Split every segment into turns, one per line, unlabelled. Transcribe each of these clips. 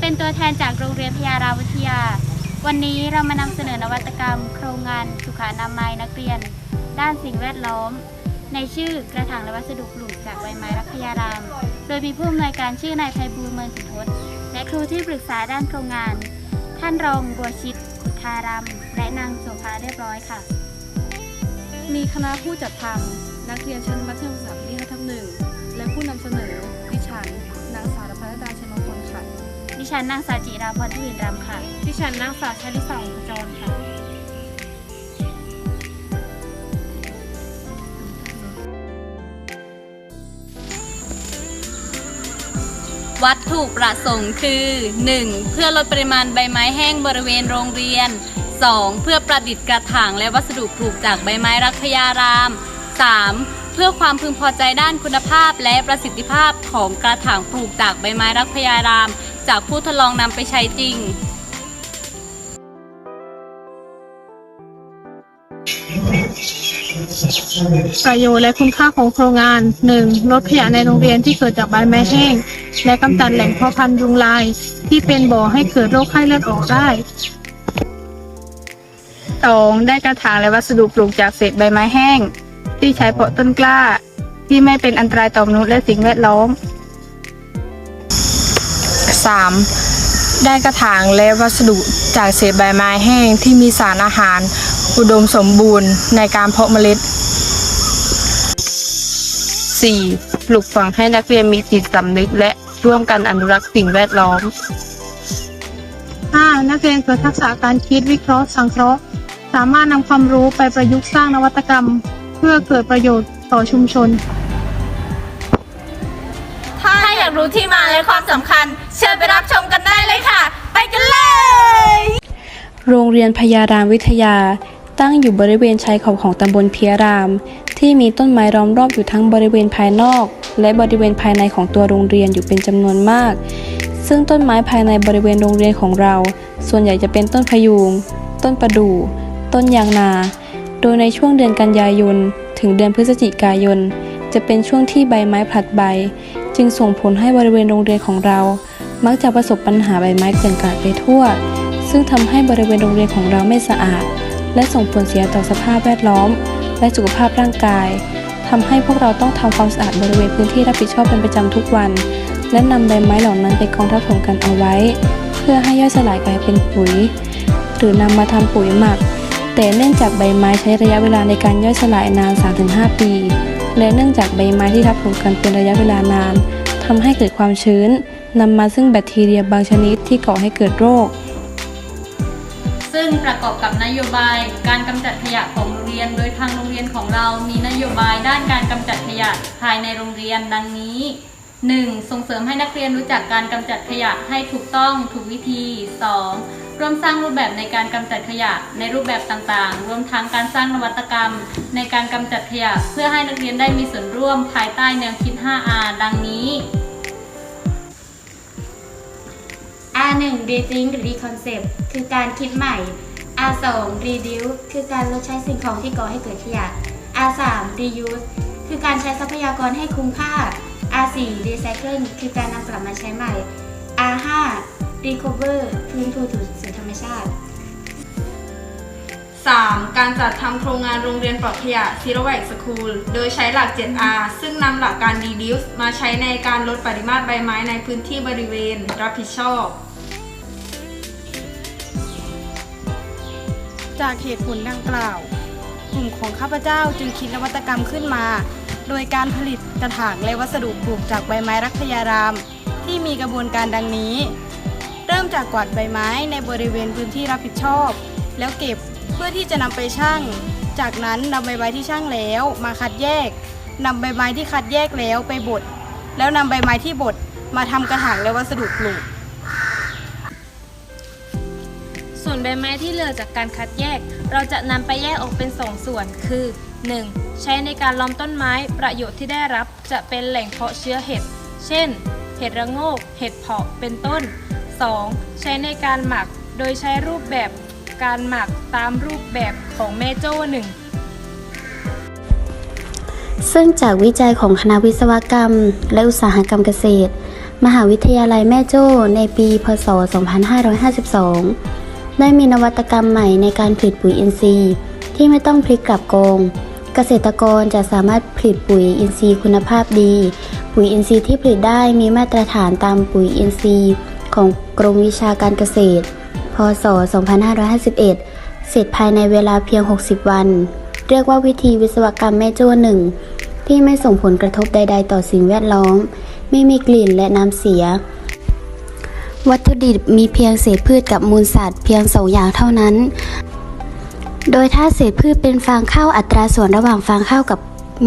เป็นตัวแทนจากโรงเรียนพยาราวิทยา วันนี้เรามานำเสนอนวัตกรรม โครงงานสุขอนามัยนักเรียน ด้านสิ่งแวดล้อม ในชื่อกระถางและวัสดุปลูกจากใบไม้รักพยาราม โดยมีผู้อำนวยการชื่อนายไพบูลเมินสุทธและครูที่ปรึกษาด้านโครงงาน ท่านรองบัวชิตขุทารามและนางโสภาเรียบร้อยค่ะ
มีคณะผู้จัดทำนักเรียนชั้นมัธยมศึกษาปีที่5ทับหนึ่งและผู้นำเสนอ ฉันนางสาว
จิราพรทวินรำค่ะ
ดิฉันนางสาวชลิสาขจรค่ะ
วัตถุประสงค์คือ 1. เพื่อลดปริมาณใบไม้แห้งบริเวณโรงเรียน 2. เพื่อประดิษฐ์กระถางและวัสดุปลูกจากใบไม้รักพยาราม 3. เพื่อความพึงพอใจด้านคุณภาพและประสิทธิภาพของกระถางปลูกจากใบไม้รักพยาราม จากผู้ทดลองนำไปใช้จริง
ประโยชน์และคุณค่าของโครงงาน 1. ลดขยะในโรงเรียนที่เกิดจากใบไม้แห้ง และกำจัดแหล่งเพาะพันธุ์ยุงลาย ที่เป็นบ่อให้เกิดโรคไข้เลือดออกได้ 2. ได้กระถางและวัสดุปลูกจากเศษใบไม้แห้ง ที่ใช้เพาะต้นกล้า ที่ไม่เป็นอันตรายต่อมนุษย์และสิ่งแวดล้อม
3. ได้กระถางและวัสดุจากเศษใบไม้แห้งที่มีสารอาหาร อุดมสมบูรณ์ในการเพาะเมล็ด 4. ปลูกฝังให้นักเรียนมีจิตสำนึกและร่วมกันอนุรักษ์สิ่งแวดล้อม
5. นักเรียนเกิดทักษะการคิดวิเคราะห์สังเคราะห์ สามารถนำความรู้ไปประยุกต์สร้างนวัตกรรม เพื่อเกิดประโยชน์ต่อชุมชน
ถ้าอยากรู้ที่มาและความสำคัญ เชิญไปรับชมกันได้เลยค่ะ ไปกันเลย
โรงเรียนพยารามวิทยา ตั้งอยู่บริเวณชายขอบของตำบลเพียราม ที่มีต้นไม้ล้อมรอบอยู่ทั้งบริเวณภายนอก และบริเวณภายในของตัวโรงเรียนอยู่เป็นจำนวนมาก ซึ่งต้นไม้ภายในบริเวณโรงเรียนของเรา ส่วนใหญ่จะเป็นต้นพยูงต้นประดู่ ต้นยางนา โดยในช่วงเดือนกันยายน ถึงเดือนพฤศจิกายน จะเป็นช่วงที่ใบไม้ผลัดใบ จึงส่งผลให้บริเวณโรงเรียนของเรา มักจะประสบปัญหาใบไม้เกลื่อนกลาดไปทั่ว ซึ่งทำให้บริเวณโรงเรียนของเราไม่สะอาด และส่งผลเสียต่อสภาพแวดล้อม และสุขภาพร่างกายทำให้พวกเราต้องทำความสะอาดบริเวณพื้นที่รับผิดชอบเป็นประจำทุกวัน และนำใบไม้เหล่านั้นไปกองทับถมกันเอาไว้ เพื่อให้ย่อยสลายกลายเป็นปุ๋ย หรือนำมาทำปุ๋ยหมัก แต่เนื่องจากใบไม้ใช้ระยะเวลาในการย่อยสลายนาน 3-5 ปี และเนื่องจากใบไม้ที่ทับถมกันเป็นระยะเวลานานทำให้เกิดความชื้น นำมาซึ่งแบคทีเรียบางชนิดที่ก่อให้เกิดโรค
ซึ่งประกอบกับนโยบายการกำจัดขยะของโรงเรียน โดยทางโรงเรียนของเรามีนโยบายด้านการกำจัดขยะภายในโรงเรียนดังนี้ 1. ส่งเสริมให้นักเรียนรู้จักการกำจัดขยะให้ถูกต้องถูกวิธี 2. ร่วมสร้างรูปแบบในการกำจัดขยะในรูปแบบต่างๆ รวมทั้งการสร้างนวัตกรรม ในการกำจัดขยะ เพื่อให้นักเรียนได้มีส่วนร่วมภายใต้แนวคิด 5R ดังนี้
R1 Rethink Reconcept คือการคิดใหม่ R2 Reduce คือการลดใช้สิ่งของที่ก่อให้เกิดขยะ R3 Reuse คือการใช้ทรัพยากรให้คุ้มค่า R4 Recycle คือการนำกลับมาใช้ใหม่ R5 Recover คืนทูสู่ธรรมชาติ
3. การจัดทำโครงงานโรงเรียนปลอดขยะ Zero Waste School โดยใช้หลัก 7R ซึ่งนำหลักการ Reduce มาใช้ในการลดปริมาตรใบไม้ในพื้นที่บริเวณ รับผิดชอบ
จากเหตุผลดังกล่าว กลุ่มของข้าพเจ้าจึงคิดนวัตกรรมขึ้นมา โดยการผลิตกระถางและวัสดุปลูกจากใบไม้รักพยาราม ที่มีกระบวนการดังนี้ เริ่มจากกวาดใบไม้ในบริเวณพื้นที่รับผิดชอบ แล้วเก็บเพื่อที่จะนำไปชั่ง จากนั้นนำใบไม้ที่ชั่งแล้วมาคัดแยกนำใบไม้ที่คัดแยกแล้วไปบดแล้วนำใบไม้ที่บดมาทำกระถางและวัสดุปลูก
ใบไม้ที่เหลือจากการคัดแยก เราจะนำไปแยกออกเป็น 2 ส่วน คือ 1. ใช้ในการล้อมต้นไม้ประโยชน์ที่ได้รับจะเป็นแหล่งเพาะเชื้อเห็ด เช่น เห็ดระโงก เห็ดเผาะเป็นต้น 2. ใช้ในการหมักโดยใช้รูปแบบการหมักตามรูปแบบของแม่โจ้หนึ่ง
ซึ่งจากวิจัยของคณะวิศวกรรม และอุตสาหกรรมเกษตร มหาวิทยาลัยแม่โจ้ในปี พศ 2552 ได้มีนวัตกรรมใหม่ในการผลิตปุ๋ยอินทรีย์ ที่ไม่ต้องพลิกกลับกองเกษตรกรจะสามารถผลิตปุ๋ยอินทรีย์คุณภาพดี ปุ๋ยอินทรีย์ที่ผลิตได้มีมาตรฐานตามปุ๋ยอินทรีย์ ของกรมวิชาการเกษตร พศ 2551 เสร็จภายในเวลาเพียง 60 วัน เรียกว่าวิธีวิศวกรรมแม่โจ้หนึ่งที่ไม่ส่งผลกระทบใด ๆ ต่อสิ่งแวดล้อม ไม่มีกลิ่นและน้ำเสีย วัตถุดิบมีเพียงเศษพืชกับมูลสัตว์ เพียงสองอย่างเท่านั้น โดยถ้าเศษพืชเป็นฟางข้าวอัตราส่วนระหว่างฟางข้าวกับ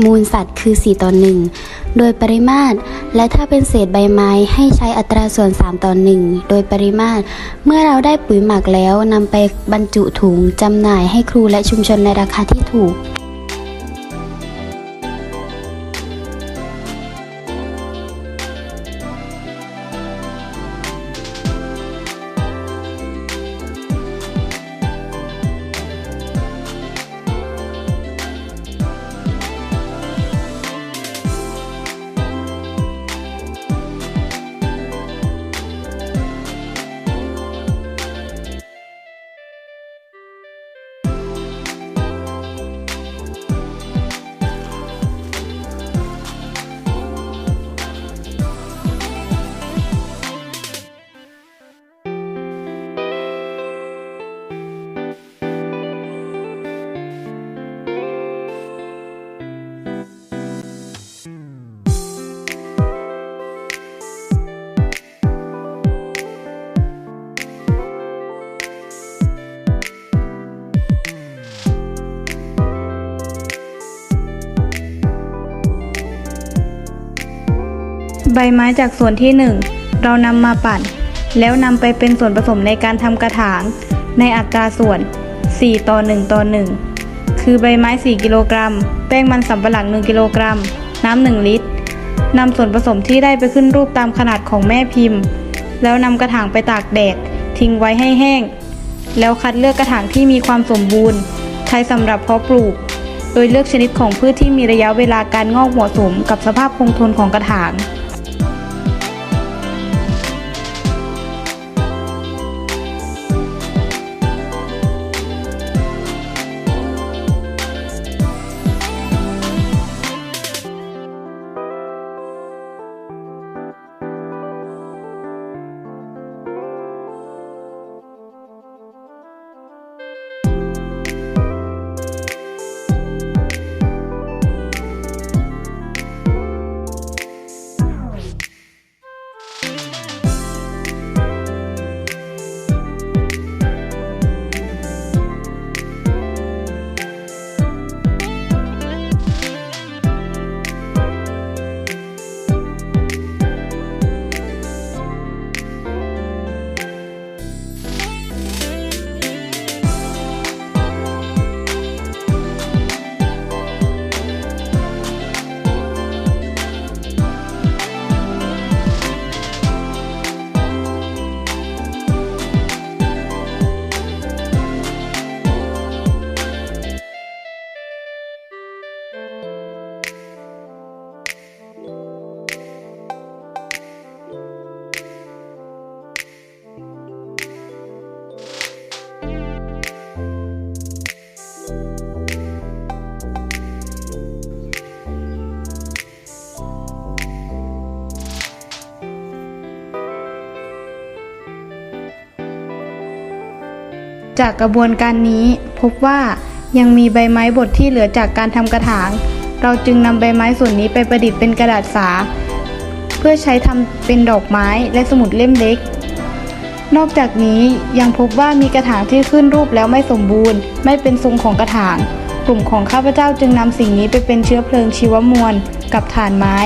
มูลสัตว์คือ 4 ต่อ 1 โดยปริมาตร และถ้าเป็นเศษใบไม้ให้ใช้อัตราส่วน 3 ต่อ 1 โดยปริมาตร เมื่อเราได้ปุ๋ยหมักแล้วนำไปบรรจุถุงจำหน่ายให้ครูและชุมชนในราคาที่ถูก
ไม้จากส่วนที่ 1 เรานำมาปั่น แล้วนำไปเป็นส่วนผสมในการทำกระถาง ในอัตราส่วน 4 ต่อ 1 ต่อ 1 คือใบไม้ 4 กิโลกรัม แป้งมันสำปะหลัง 1 กิโลกรัม น้ำ 1 ลิตรนำส่วนผสมที่ได้ไปขึ้นรูปตามขนาดของแม่พิมพ์ แล้วนำกระถางไปตากแดด ทิ้งไว้ให้แห้ง แล้วคัดเลือกกระถางที่มีความสมบูรณ์ ใช้สำหรับเพาะปลูก โดยเลือกชนิดของพืชที่มีระยะเวลาการงอกเหมาะสมกับสภาพคงทนของกระถาง จากกระบวนการนี้พบว่ายังมีใบไม้บดที่เหลือจากการทำกระถาง เราจึงนำใบไม้ส่วนนี้ไปประดิษฐ์เป็นกระดาษสา เพื่อใช้ทำเป็นดอกไม้และสมุดเล่มเล็ก นอกจากนี้ยังพบว่ามีกระถางที่ขึ้นรูปแล้วไม่สมบูรณ์ ไม่เป็นทรงของกระถาง กลุ่มของข้าพเจ้าจึงนำสิ่งนี้ไปเป็นเชื้อเพลิงชีวมวลกับถ่านไม้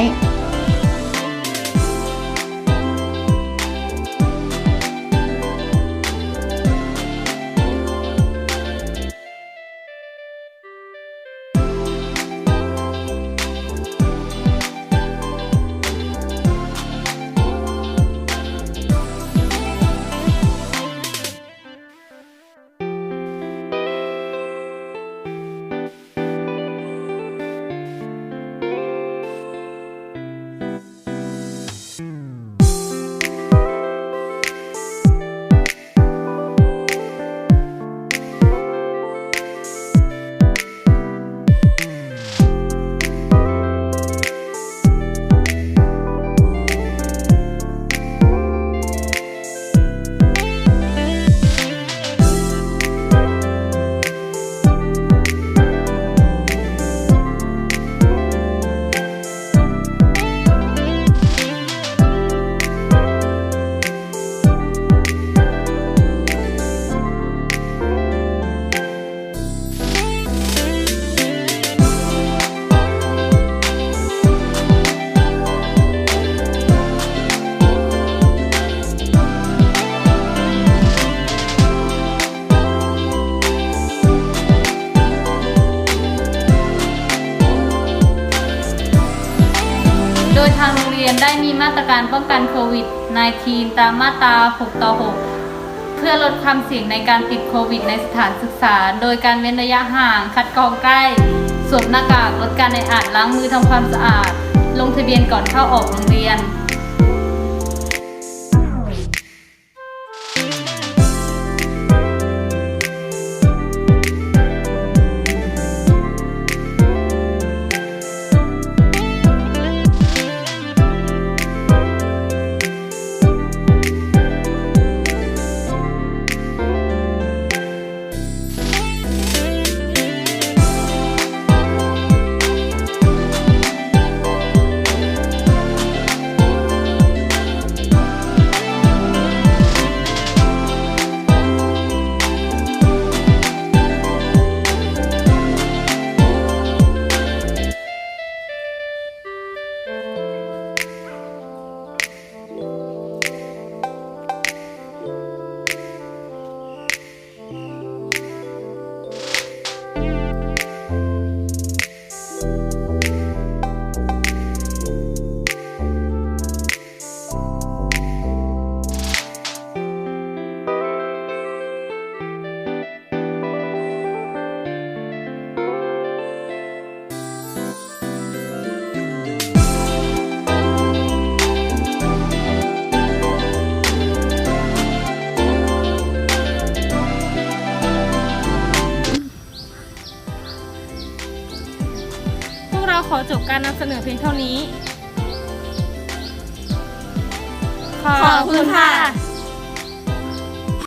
ได้มีมาตรการป้องกันโควิด -19 ตามมาตรา 6 ต่อ 6 เพื่อลดความเสี่ยงในการติดโควิด ในสถานศึกษา โดยการเว้นระยะห่าง คัดกรองใกล้ สวมหน้ากาก ลดการในอาจล้างมือทำความสะอาด ลงทะเบียนก่อนเข้าออกโรงเรียน
อจบการนำเสนอเพียงเท่านี้
ขอบคุณค่ะ